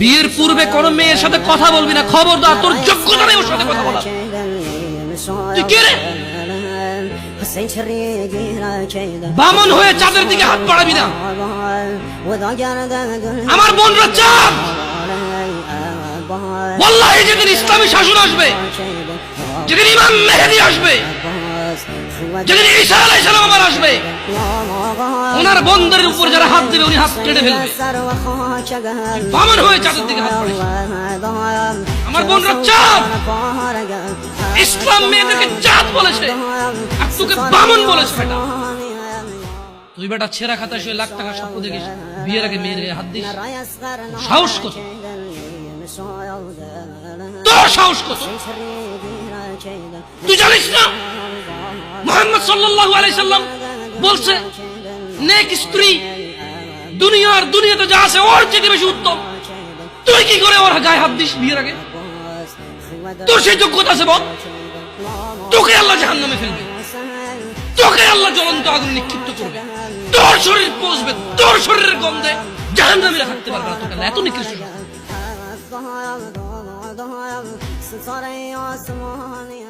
বিয়ের পূর্বে কোন মেয়ের সাথে কথা বলবি না। খবরদার, তোর যোগ্যতা নেই ওর সাথে কথা রে? বামন হয়ে চাঁদের দিকে হাত বাড়াবি না। আমার বোনরা চাঁদ ওয়াল্লাহি, যেদিন ইসলামী শাসন আসবে, যেদিন ইমাম মেহেদি আসবে যেদিন ঈসা আলাইহিস সালাম আবার আসবে ওনার বন্দরের উপর যারা হাত দিবে উনি হাত কেটে ফেলবে। বামন হয়ে চাঁদের দিকে হাত বাড়াইস আমার বোনরা চাঁদ। ইসলাম মেয়েদেরকে চাঁদ বলেছে। আর তোকে বামন বলেছে বেটা। তুই বেটা ছেঁড়া খাতা শুয়ে লাখ টাকা স্বপ্ন দেখিস। বিয়ের আগে মেয়ের গায়ে হাত দিস। সাহস কত তোর সাহস কত জানিস না? মোহাম্মদ সাল্লাল্লাহু আলাইহি সাল্লাম বলছে স্ত্রী দুনিয়ার দুনিয়াতে যা আছে ওর চেয়ে বেশি উত্তম। তুই কি করে ওর গায়ে হাত দিস বিয়ের আগে? তোর সেই যোগ্যতা আছে বল। তোকে আল্লাহ জাহান্নামে ফেলবে। তোকে আল্লাহ জ্বলন্ত আগুন নিক্ষিপ্ত করবে। তোর শরীর পচবে, তোর শরীরের গন্ধে জাহান্নামীরা থাকতে পারবে না তোকে, এত নিকৃষ্ট ضحايا ضحايا ستري عسماني